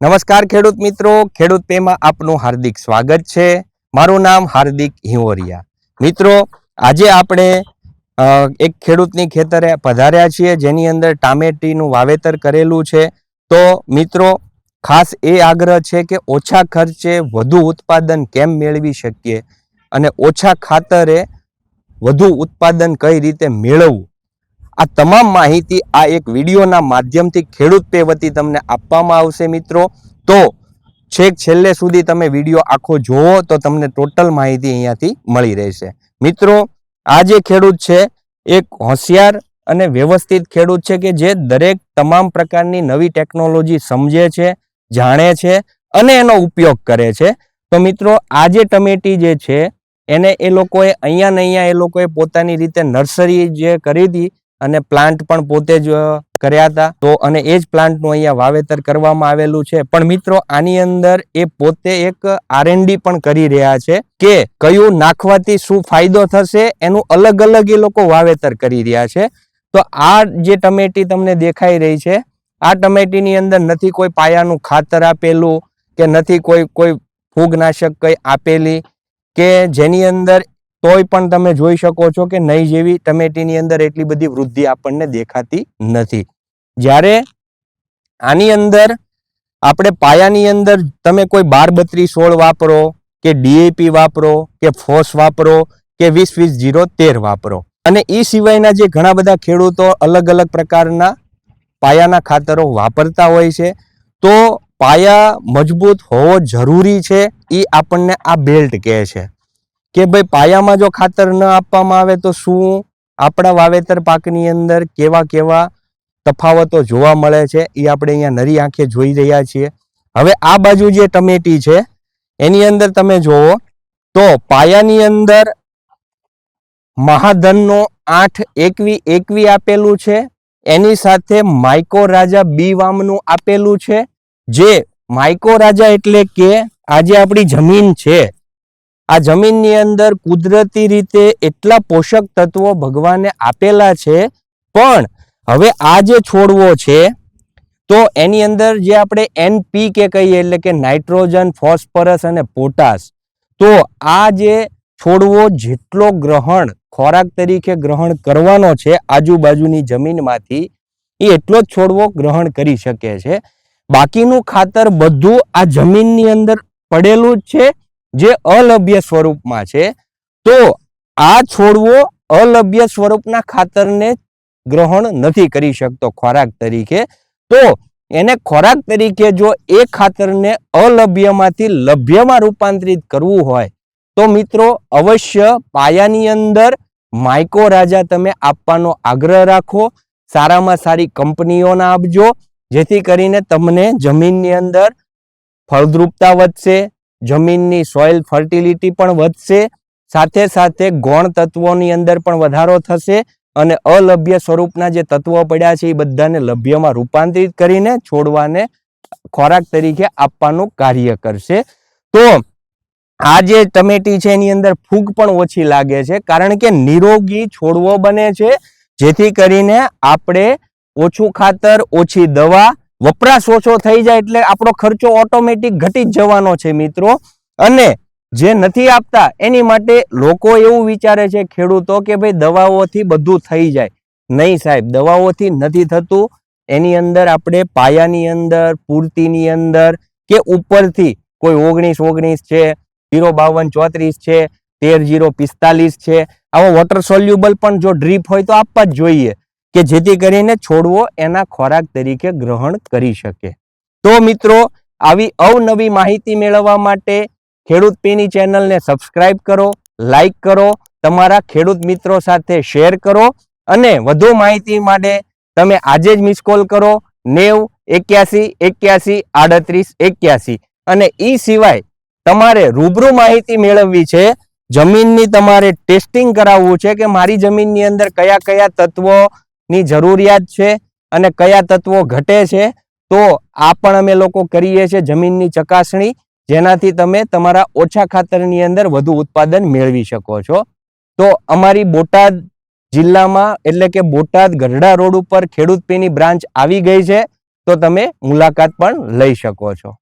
નમસ્કાર ખેડૂત મિત્રો. ખેડૂત પેમાં આપનું હાર્દિક સ્વાગત છે. મારું નામ હાર્દિક હિંવરિયા. મિત્રો, આજે આપણે એક ખેડૂતની ખેતરે પધાર્યા છીએ. જેની અંદર ટામેટીનું વાવેતર કરેલું છે. તો, મિત્રો, ખાસ એ આગ્રહ છે કે ઓછા ખર્ચે વધુ ઉત્પાદન કેમ મેળવી શકીએ? અને ઓછા ખાતરે વધુ ઉત્પાદન કઈ રીતે મેળવવું? આ તમામ માહિતી આ એક વિડીયોના માધ્યમથી ખેડૂત પે વતી તમને આપવામાં આવશે મિત્રો. તો છેક છેલ્લે સુધી તમે વીડિયો આખો જોવો તો તમને ટોટલ માહિતી અહીંયાથી મળી રહેશે. મિત્રો, આ જે ખેડૂત છે, એક હોશિયાર અને વ્યવસ્થિત ખેડૂત છે કે જે દરેક તમામ પ્રકારની નવી ટેકનોલોજી સમજે છે, જાણે છે અને એનો ઉપયોગ કરે છે. તો મિત્રો, આ જે ટમેટી જે છે, એને એ લોકોએ અહીંયા ને અહીંયા એ લોકોએ પોતાની રીતે નર્સરી જે કરી હતી અને પ્લાન્ટ પણ પોતે જ કર્યા હતા. તો અને એ જ પ્લાન્ટનું અહીંયા વાવેતર કરવામાં આવેલું છે. પણ મિત્રો, આની અંદર એ પોતે એક આરએનડી પણ કરી રહ્યા છે કે કયું નાખવાથી શું ફાયદો થશે એનું અલગ અલગ એ લોકો વાવેતર કરી રહ્યા છે. તો આ જે ટમેટી તમને દેખાઈ રહી છે, આ ટમેટીની અંદર નથી કોઈ પાયાનું ખાતર આપેલું કે નથી કોઈ કોઈ ફૂગનાશક કંઈ આપેલી કે જેની અંદર તોય પણ તમે જોઈ શકો છો કે નહીં જેવી ટમેટીની અંદર એટલી બધી વૃદ્ધિ આપણને દેખાતી નથી. જ્યારે આની અંદર આપણે પાયાની અંદર તમે કોઈ બાર બત્રીસ સોળ વાપરો, કે ડીએપી વાપરો, કે ફોસ વાપરો, કે વીસ વીસ જીરો તેર વાપરો. અને એ સિવાયના જે ઘણા બધા ખેડૂતો અલગ અલગ પ્રકારના પાયાના ખાતરો વાપરતા હોય છે, તો પાયા મજબૂત હોવો જરૂરી છે એ આપણને આ બેલ્ટ કહે છે. કે ભાઈ પાયામાં જો ખાતર ન આપવામાં આવે તો શું? આપણા વાવેતર પાકની અંદર કેવા કેવા તફાવતો જોવા મળે છે એ આપણે અહીંયા નરી આંખે જોઈ રહ્યા છીએ. હવે આ બાજુ જે ટમેટી છે, એની અંદર તમે જુઓ તો પાયાની અંદર મહાધનનો આઠ એકવી એકવી આપેલું છે. એની સાથે માઇકો રાજા બી વામનું આપેલું છે. જે માઇકો રાજા એટલે કે આજે આપણી જમીન છે. આ જમીનની અંદર કુદરતી રીતે એટલા પોષક તત્વો ભગવાને આપેલા છે. પણ હવે આ જે છોડવો છે, તો એની અંદર જે આપણે એનપી કે કહીએ, એટલે કે નાઇટ્રોજન, ફોસ્ફરસ અને પોટાશ, તો આ જે છોડવો જેટલો ગ્રહણ, ખોરાક તરીકે ગ્રહણ કરવાનો છે આજુબાજુની જમીનમાંથી, એ એટલો જ છોડવો ગ્રહણ કરી શકે છે. બાકીનું ખાતર બધું આ જમીનની અંદર પડેલું જ છે. જે અલભ્ય સ્વરૂપમાં છે, તો આ છોડવો અલભ્ય સ્વરૂપના ખાતરને ગ્રહણ નથી કરી શકતો ખોરાક તરીકે. તો એને ખોરાક તરીકે જો એ ખાતરને અલભ્યમાંથી લભ્યમાં રૂપાંતરિત કરવું હોય, તો મિત્રો અવશ્ય પાયાની અંદર માઇકો રાજા તમે આપવાનો આગ્રહ રાખો. સારામાં સારી કંપનીઓના આપજો, જેથી કરીને તમને જમીનની અંદર ફળદ્રુપતા વધશે જમીનની સોઇલ ફર્ટિલિટી પણ વધશે, સાથે સાથે ગૌણ તત્વોની અંદર પણ વધારો થશે અને અલભ્ય સ્વરૂપના જે તત્વો પડ્યા છે એ બધાને લભ્યમાં રૂપાંતરિત કરીને છોડવાને ખોરાક તરીકે આપવાનું કાર્ય કરશે. તો આ જે ટમેટી છે એની અંદર ફૂગ પણ ઓછી લાગે છે, કારણ કે નિરોગી છોડવો બને છે, જેથી કરીને આપણે ઓછું ખાતર, ઓછી દવા વપરાશ ઓછો થઈ જાય એટલે આપણો ખર્ચો ઓટોમેટિક ઘટી જવાનો છે મિત્રો. અને જે નથી આપતા, એની માટે લોકો એવું વિચારે છે ખેડૂતો કે ભાઈ દવાઓથી બધું થઈ જાય. નહીં સાહેબ, દવાઓથી નથી થતું. એની અંદર આપણે પાયાની અંદર, પૂર્તિની અંદર કે ઉપરથી કોઈ ઓગણીસ ઓગણીસ છે જીરો બાવન ચોત્રીસ છે, તેર જીરો પિસ્તાલીસ છે. આવો વોટર સોલ્યુબલ પણ જો ડ્રીપ હોય તો આપવા જ જોઈએ. કે જેથી કરીને છોડવો એના ખોરાક તરીકે ગ્રહણ કરી શકે. તો મિત્રો, આવી અવનવી માહિતી મેળવવા માટે ખેડૂત પીની ચેનલને સબસ્ક્રાઇબ કરો લાઈક કરો, તમારા ખેડૂત મિત્રો સાથે શેર કરો અને વધુ માહિતી માટે તમે આજે જ મિસ કોલ કરો નેવ એક્યાસી એક્યાસી આડત્રીસ એક્યાસી. અને એ સિવાય તમારે રૂબરૂ માહિતી મેળવવી છે, જમીનની તમારે ટેસ્ટિંગ કરાવવું છે કે મારી જમીનની અંદર કયા કયા તત્વોની જરૂરિયાત છે અને કયા તત્વો ઘટે છે, તો આ પણ અમે લોકો કરીએ છીએ જમીનની ચકાસણી, જેનાથી તમે તમારા ઓછા ખાતરની અંદર વધુ ઉત્પાદન મેળવી શકો છો. તો અમારી બોટાદ જિલ્લામાં, એટલે કે બોટાદ ગઢડા રોડ ઉપર ખેડૂત પેની બ્રાન્ચ આવી ગઈ છે, તો તમે મુલાકાત પણ લઈ શકો છો.